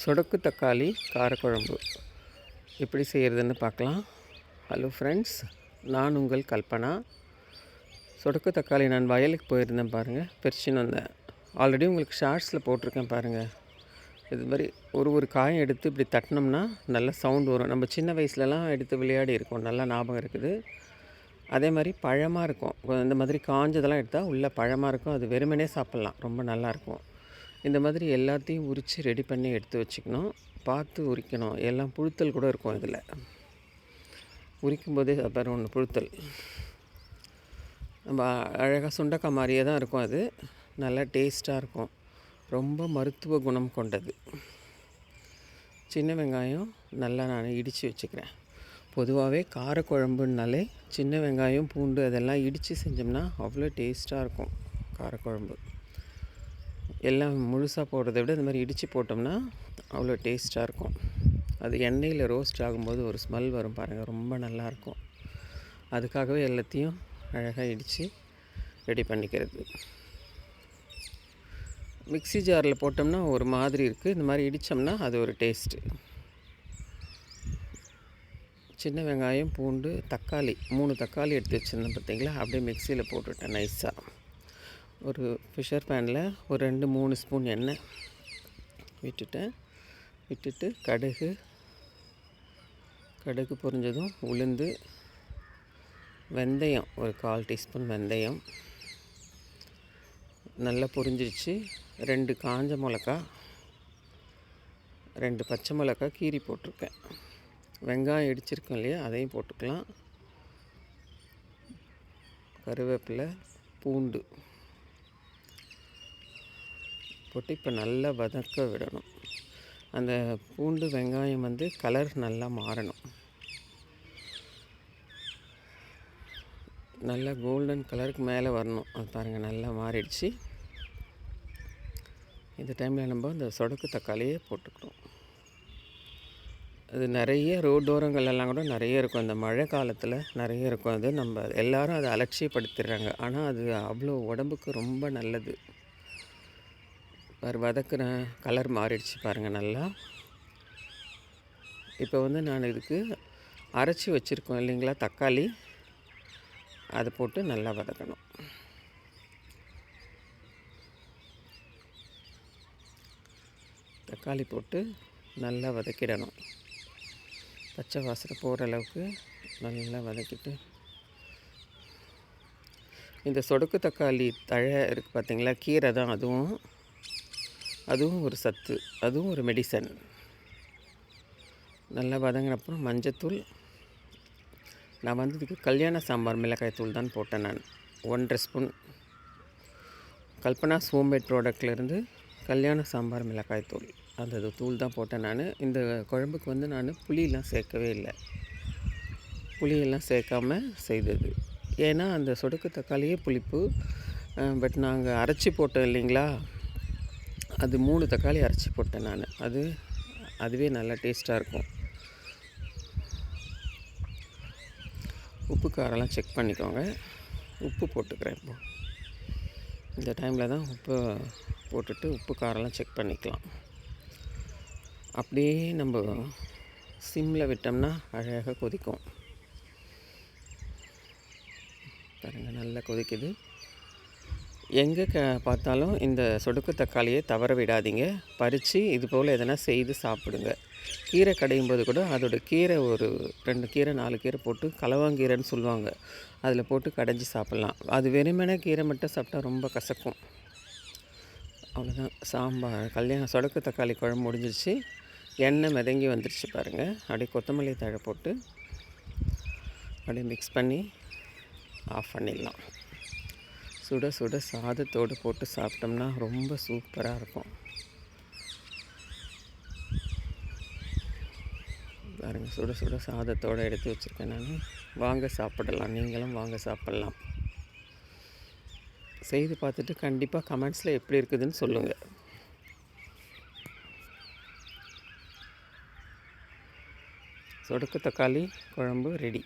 சொடக்கு தக்காளி காரக்குழம்பு. எப்படி செய்கிறதுன்னு பார்க்கலாம். ஹலோ ஃப்ரெண்ட்ஸ் நான் உங்கள் கல்பனா. சொடக்கு தக்காளி நான் வயலுக்கு போயிருந்தேன் பாருங்கள் பறிச்சுன்னு வந்தேன். ஆல்ரெடி உங்களுக்கு ஷார்ட்ஸில் போட்டிருக்கேன் பாருங்கள் இது மாதிரி ஒரு ஒரு காயம் எடுத்து இப்படி தட்டினோம்னா நல்ல சவுண்ட் வரும். நம்ம சின்ன வயசுலலாம் எடுத்து விளையாடி இருக்கோம் நல்லா ஞாபகம் இருக்குது. அதே மாதிரி பழமாக இருக்கும். இந்த மாதிரி காஞ்சதெல்லாம் எடுத்தால் உள்ளே பழமாக இருக்கும். அது வெறுமனே சாப்பிட்லாம் ரொம்ப நல்லாயிருக்கும் இந்த மாதிரி எல்லாத்தையும் உரித்து ரெடி பண்ணி எடுத்து வச்சுக்கணும். பார்த்து உரிக்கணும். எல்லாம் புழுத்தல் கூட இருக்கும் இதில். உரிக்கும் போதே அப்புறம் ஒன்று புழுத்தல். நம்ம அழகாக சுண்டக்காய் மாதிரியே தான் இருக்கும் அது. நல்லா டேஸ்ட்டாக இருக்கும். ரொம்ப மருத்துவ குணம் கொண்டது. சின்ன வெங்காயம் நல்லா நான் இடித்து வச்சுக்கிறேன். பொதுவாகவே காரக்குழம்புனாலே சின்ன வெங்காயம் பூண்டு அதெல்லாம் இடித்து செஞ்சோம்னா அவ்வளோ டேஸ்ட்டாக இருக்கும் காரக்குழம்பு. எல்லாம் முழுசாக போடுறத விட இந்த மாதிரி இடித்து போட்டோம்னா அவ்வளோ டேஸ்ட்டாக இருக்கும். அது எண்ணெயில் ரோஸ்ட் ஆகும்போது ஒரு ஸ்மெல் வரும் பாருங்கள் ரொம்ப நல்லாயிருக்கும் அதுக்காகவே எல்லாத்தையும் அழகாக இடித்து ரெடி பண்ணிக்கிறது. மிக்ஸி ஜாரில் போட்டோம்னா ஒரு மாதிரி இருக்குது இந்த மாதிரி இடித்தோம்னா அது ஒரு டேஸ்ட்டு சின்ன வெங்காயம் பூண்டு தக்காளி மூணு தக்காளி எடுத்து வச்சுருந்தேன் பார்த்தீங்களா அப்படியே மிக்சியில் போட்டுவிட்டேன் நைஸாக ஒரு ஃபிஷர் பேனில் ஒரு ரெண்டு மூணு ஸ்பூன் எண்ணெய் விட்டுட்டேன் விட்டுட்டு கடுகு கடுகு பொரிஞ்சதும் உளுந்து வெந்தயம் ஒரு கால் டீஸ்பூன் வெந்தயம். நல்லா பொரிஞ்சிருச்சு. ரெண்டு காஞ்ச மிளகா ரெண்டு பச்சை மிளகா கீரி போட்டிருக்கேன். வெங்காயம் இடிச்சிருக்கோம் இல்லையா அதையும் போட்டுக்கலாம். கருவேப்பிலை பூண்டு. போட்டு இப்போ நல்லா வதக்க விடணும். அந்த பூண்டு வெங்காயம் வந்து கலர் நல்லா மாறணும். நல்லா கோல்டன் கலருக்கு மேலே வரணும். அது பாருங்கள் நல்லா மாறிடுச்சு. இந்த டைமில் நம்ம இந்த சொடக்கு தக்காளியே போட்டுக்கணும். அது நிறைய ரோட்டோரங்கள் எல்லாம் கூட நிறைய இருக்கும். அந்த மழை காலத்தில் நிறைய இருக்கும். அது நம்ம எல்லாரும் அதை அலட்சியப்படுத்திடுறாங்க. ஆனால் அது அவ்வளோ உடம்புக்கு ரொம்ப நல்லது. பாரு வதக்குன கலர் மாறிடுச்சு பாருங்கள் நல்லா. இப்போ வந்து நான் இதுக்கு அரைச்சி வச்சுருக்கோம் இல்லைங்களா தக்காளி. அதை போட்டு நல்லா வதக்கணும். தக்காளி போட்டு நல்லா வதக்கிடணும். பச்சை வாசனை போகிற அளவுக்கு நல்லா வதக்கிட்டு. இந்த சொடுக்கு தக்காளி தழை இருக்குது பார்த்திங்களா கீரை தான் அதுவும். அதுவும் ஒரு சத்து அதுவும் ஒரு மெடிசன் நல்லா வதங்கினப்புறம் மஞ்சத்தூள். நான் வந்து இதுக்கு கல்யாண சாம்பார் மிளகாய் தூள் தான் போட்டேன் நான். ஒன்றரை ஸ்பூன். கல்பனா ஹோம்மேட் ப்ராடக்ட்லேருந்து கல்யாண சாம்பார் மிளகாய் தூள். அந்த தூள் தான் போட்டேன் நான். இந்த குழம்புக்கு வந்து நான் புளியெலாம் சேர்க்கவே இல்லை. புளியெல்லாம் சேர்க்காமல் செய்தது. ஏன்னா அந்த சொடுக்கு தக்காளியே புளிப்பு. பட் நாங்கள் அரைச்சி போட்டோம் இல்லைங்களா? அது மூணு தக்காளி அரைச்சி போட்டேன் நான். அது அதுவே நல்லா டேஸ்ட்டாக இருக்கும். உப்பு காரெல்லாம் செக் பண்ணிக்கோங்க. உப்பு போட்டுக்கிறேன் இப்போ. இந்த டைமில் தான் உப்பு போட்டுட்டு உப்பு காரெல்லாம் செக் பண்ணிக்கலாம். அப்படியே நம்ம சிம்மில் விட்டோம்னா அழகாக கொதிக்கும். பாருங்கள் நல்லா கொதிக்குது. எங்கே க பார்த்தாலும் இந்த சொடுக்கு தக்காளியை தவற விடாதீங்க. பறித்து இது போல் எதனா செய்து சாப்பிடுங்க. கீரை கடையும் போது கூட அதோட கீரை ஒரு ரெண்டு கீரை நாலு கீரை போட்டு கலவாங்கீரைன்னு சொல்லுவாங்க. அதில் போட்டு கடைஞ்சி சாப்பிட்லாம். அது வெறுமனே கீரை மட்டும் சாப்பிட்டா ரொம்ப கசக்கும். அவ்வளோதான் சாம்பார் கல்யாணம் சொடக்கு தக்காளி குழம்பு முடிஞ்சிருச்சு. எண்ணெய் மிதங்கி வந்துருச்சு பாருங்கள் அப்படியே கொத்தமல்லி தழை போட்டு அப்படியே மிக்ஸ் பண்ணி ஆஃப் பண்ணிடலாம். சுட சுட சாதத்தோடு போட்டு சாப்பிட்டோம்னா ரொம்ப சூப்பராக இருக்கும். பாருங்கள் சுட சுட சாதத்தோடு எடுத்து வச்சுருக்கேன் நான். வாங்க சாப்பிடலாம். நீங்களும் வாங்க சாப்பிட்லாம். செய்து பார்த்துட்டு கண்டிப்பாக கமெண்ட்ஸில் எப்படி இருக்குதுன்னு சொல்லுங்கள் சொடுக்கு தக்காளி குழம்பு ரெடி.